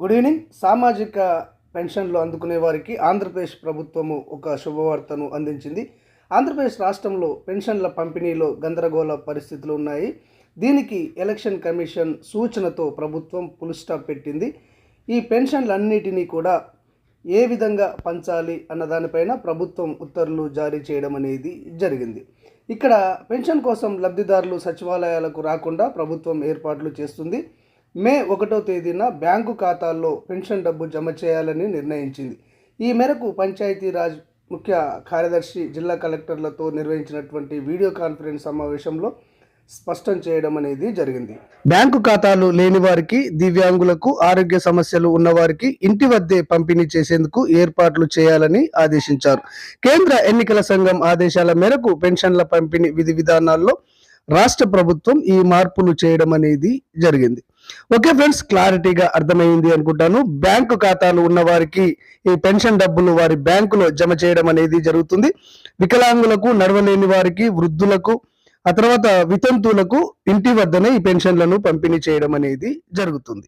Good evening సామాజిక పెన్షన్లు అందుకునే వారికి ఆంధ్రప్రదేశ్ ప్రభుత్వము ఒక శుభవార్తను అందించింది. ఆంధ్రప్రదేశ్ రాష్ట్రంలో పెన్షన్ల పంపిణీలో గందరగోళ పరిస్థితులు ఉన్నాయి. దీనికి ఎలక్షన్ కమిషన్ సూచనతో ప్రభుత్వం పుల్ స్టాప్ పెట్టింది. ఈ పెన్షన్లన్నిటినీ కూడా ఏ విధంగా పంచాలి అన్న దానిపైన ప్రభుత్వం ఉత్తర్వులు జారీ చేయడం అనేది జరిగింది. ఇక్కడ పెన్షన్ కోసం లబ్ధిదారులు సచివాలయాలకు రాకుండా ప్రభుత్వం ఏర్పాట్లు చేస్తుంది. మే ఒకటో తేదీన బ్యాంకు ఖాతాల్లో పెన్షన్ డబ్బు జమ చేయాలని నిర్ణయించింది. ఈ మేరకు పంచాయతీరాజ్ ముఖ్య కార్యదర్శి జిల్లా కలెక్టర్లతో నిర్వహించినటువంటి వీడియో కాన్ఫరెన్స్ సమావేశంలో స్పష్టం చేయడం అనేది జరిగింది. బ్యాంకు ఖాతాలు లేని వారికి దివ్యాంగులకు ఆరోగ్య సమస్యలు ఉన్నవారికి ఇంటి వద్దే పంపిణీ చేసేందుకు ఏర్పాట్లు చేయాలని ఆదేశించారు. కేంద్ర ఎన్నికల సంఘం ఆదేశాల మేరకు పెన్షన్ల పంపిణీ విధి విధానాల్లో రాష్ట్ర ప్రభుత్వం ఈ మార్పులు చేయడం అనేది జరిగింది. ఓకే ఫ్రెండ్స్ క్లారిటీగా అర్థమైంది అనుకుంటాను. బ్యాంకు ఖాతాలు ఉన్న వారికి ఈ పెన్షన్ డబ్బులు వారి బ్యాంకులో జమ చేయడం అనేది జరుగుతుంది. వికలాంగులకు నడవలేని వారికి వృద్ధులకు ఆ తర్వాత వితంతువులకు ఇంటి వద్దనే ఈ పెన్షన్లను పంపిణీ చేయడం అనేది జరుగుతుంది.